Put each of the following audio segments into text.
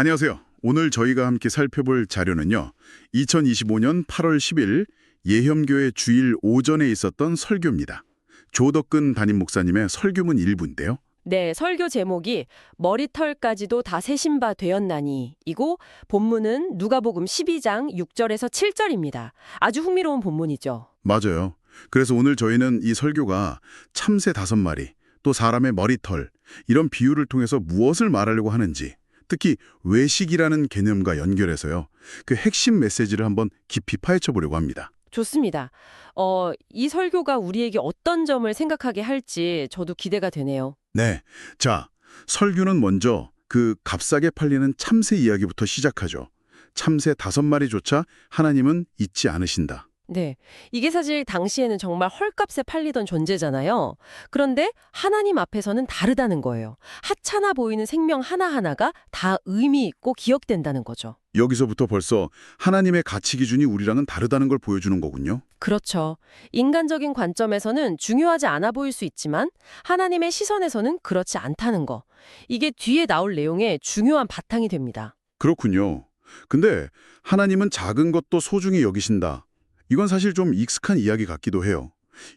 안녕하세요. 오늘 저희가 함께 살펴볼 자료는요. 2025년 8월 10일 예혐교회 주일 오전에 있었던 설교입니다. 조덕근 담임 목사님의 설교문 일부인데요. 네, 설교 제목이 머리털까지도 다 세신 바 되었나니 이고 본문은 누가복음 12장 6절에서 7절입니다. 아주 흥미로운 본문이죠. 맞아요. 그래서 오늘 저희는 이 설교가 참새 다섯 마리, 또 사람의 머리털 이런 비유를 통해서 무엇을 말하려고 하는지 특히 외식이라는 개념과 연결해서요. 그 핵심 메시지를 한번 깊이 파헤쳐 보려고 합니다. 좋습니다. 어, 이 설교가 우리에게 어떤 점을 생각하게 할지 저도 기대가 되네요. 네. 자, 설교는 먼저 그 값싸게 팔리는 참새 이야기부터 시작하죠. 참새 다섯 마리조차 하나님은 잊지 않으신다. 네. 이게 사실 당시에는 정말 헐값에 팔리던 존재잖아요. 그런데 하나님 앞에서는 다르다는 거예요. 하찮아 보이는 생명 하나하나가 다 의미 있고 기억된다는 거죠. 여기서부터 벌써 하나님의 가치 기준이 우리랑은 다르다는 걸 보여주는 거군요. 그렇죠. 인간적인 관점에서는 중요하지 않아 보일 수 있지만 하나님의 시선에서는 그렇지 않다는 거. 이게 뒤에 나올 내용의 중요한 바탕이 됩니다. 그렇군요. 근데 하나님은 작은 것도 소중히 여기신다. 이건 사실 좀 익숙한 이야기 같기도 해요.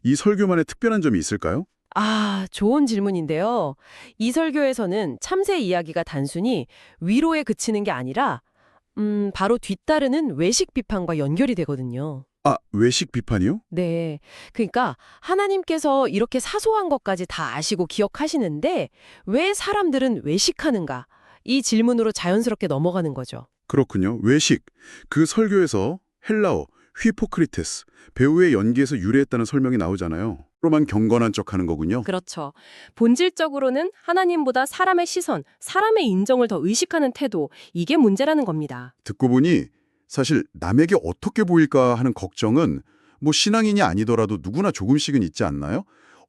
이 설교만의 특별한 점이 있을까요? 아, 좋은 질문인데요. 이 설교에서는 참새 이야기가 단순히 위로에 그치는 게 아니라 음, 바로 뒤따르는 외식 비판과 연결이 되거든요. 아, 외식 비판이요? 네. 그러니까 하나님께서 이렇게 사소한 것까지 다 아시고 기억하시는데 왜 사람들은 외식하는가? 이 질문으로 자연스럽게 넘어가는 거죠. 그렇군요. 외식. 그 설교에서 헬라어 휘포크리테스, 배우의 연기에서 유래했다는 설명이 나오잖아요. 로만 경건한 척하는 거군요. 그렇죠. 본질적으로는 하나님보다 사람의 시선, 사람의 인정을 더 의식하는 태도, 이게 문제라는 겁니다. 듣고 보니 사실 남에게 어떻게 보일까 하는 걱정은 뭐 신앙인이 아니더라도 누구나 조금씩은 있지 않나요?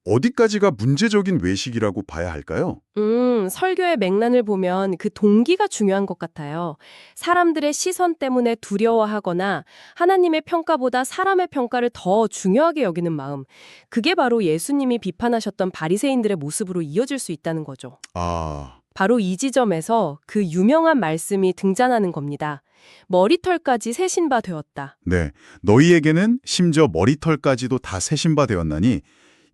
어디까지가 문제적인 외식이라고 봐야 할까요? 음, 설교의 맥락을 보면 그 동기가 중요한 것 같아요. 사람들의 시선 때문에 두려워하거나 하나님의 평가보다 사람의 평가를 더 중요하게 여기는 마음. 그게 바로 예수님이 비판하셨던 바리새인들의 모습으로 이어질 수 있다는 거죠. 아, 바로 이 지점에서 그 유명한 말씀이 등장하는 겁니다. 머리털까지 세신 바 되었다. 네, 너희에게는 심지어 머리털까지도 다 세신 바 되었나니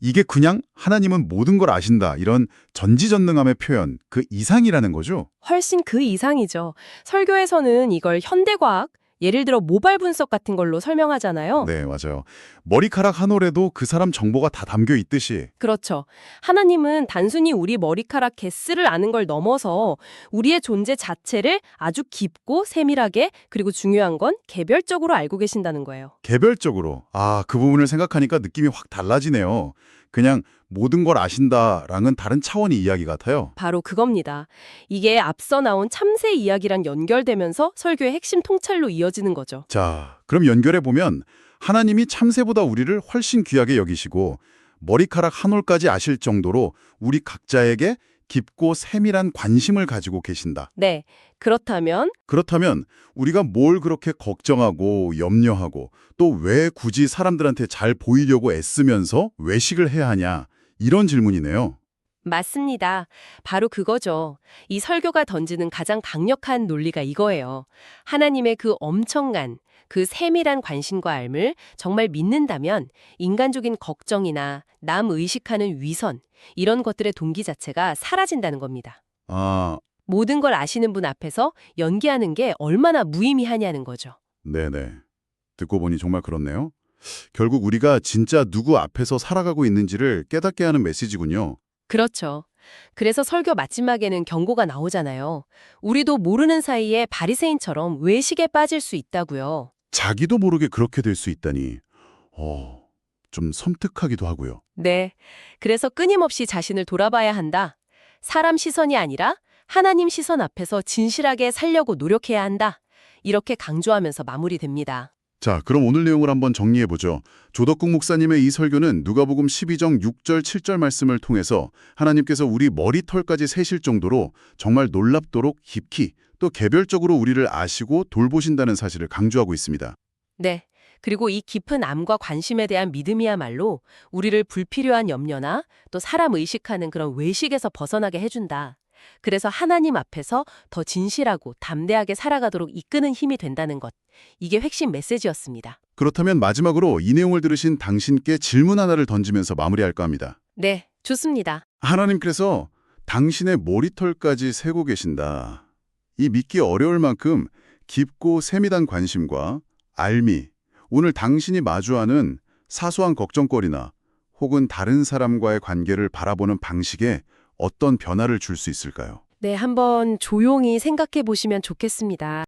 이게 그냥 하나님은 모든 걸 아신다 이런 전지전능함의 표현 그 이상이라는 거죠. 훨씬 그 이상이죠. 설교에서는 이걸 현대과학, 예를 들어 모발 분석 같은 걸로 설명하잖아요. 네, 맞아요. 머리카락 한 올에도 그 사람 정보가 다 담겨 있듯이 그렇죠. 하나님은 단순히 우리 머리카락 개수를 아는 걸 넘어서 우리의 존재 자체를 아주 깊고 세밀하게 그리고 중요한 건 개별적으로 알고 계신다는 거예요. 개별적으로 아, 그 부분을 생각하니까 느낌이 확 달라지네요. 그냥 모든 걸 아신다랑은 다른 차원의 이야기 같아요. 바로 그겁니다. 이게 앞서 나온 참새 이야기랑 연결되면서 설교의 핵심 통찰로 이어지는 거죠. 자, 그럼 연결해 보면 하나님이 참새보다 우리를 훨씬 귀하게 여기시고 머리카락 한 올까지 아실 정도로 우리 각자에게 깊고 세밀한 관심을 가지고 계신다. 네. 그렇다면 그렇다면 우리가 뭘 그렇게 걱정하고 염려하고 또 왜 굳이 사람들한테 잘 보이려고 애쓰면서 외식을 해야 하냐 이런 질문이네요. 맞습니다. 바로 그거죠. 이 설교가 던지는 가장 강력한 논리가 이거예요. 하나님의 그 엄청난, 그 세밀한 관심과 알을 정말 믿는다면 인간적인 걱정이나 남 의식하는 위선, 이런 것들의 동기 자체가 사라진다는 겁니다. 아, 모든 걸 아시는 분 앞에서 연기하는 게 얼마나 무의미하냐는 거죠. 네네. 듣고 보니 정말 그렇네요. 결국 우리가 진짜 누구 앞에서 살아가고 있는지를 깨닫게 하는 메시지군요. 그렇죠. 그래서 설교 마지막에는 경고가 나오잖아요. 우리도 모르는 사이에 바리새인처럼 외식에 빠질 수 있다고요. 자기도 모르게 그렇게 될 수 있다니. 어, 좀 섬뜩하기도 하고요. 네. 그래서 끊임없이 자신을 돌아봐야 한다. 사람 시선이 아니라 하나님 시선 앞에서 진실하게 살려고 노력해야 한다. 이렇게 강조하면서 마무리됩니다. 자, 그럼 오늘 내용을 한번 정리해 보죠. 조덕국 목사님의 이 설교는 누가복음 12장 6절 7절 말씀을 통해서 하나님께서 우리 머리털까지 세실 정도로 정말 놀랍도록 깊이 또 개별적으로 우리를 아시고 돌보신다는 사실을 강조하고 있습니다. 네. 그리고 이 깊은 암과 관심에 대한 믿음이야말로 우리를 불필요한 염려나 또 사람 의식하는 그런 외식에서 벗어나게 해준다. 그래서 하나님 앞에서 더 진실하고 담대하게 살아가도록 이끄는 힘이 된다는 것. 이게 핵심 메시지였습니다. 그렇다면 마지막으로 이 내용을 들으신 당신께 질문 하나를 던지면서 마무리할까 합니다. 네, 좋습니다. 하나님께서 당신의 머리털까지 세고 계신다. 이 믿기 어려울 만큼 깊고 세밀한 관심과 알미, 오늘 당신이 마주하는 사소한 걱정거리나 혹은 다른 사람과의 관계를 바라보는 방식에 어떤 변화를 줄 수 있을까요? 네, 한번 조용히 생각해 보시면 좋겠습니다.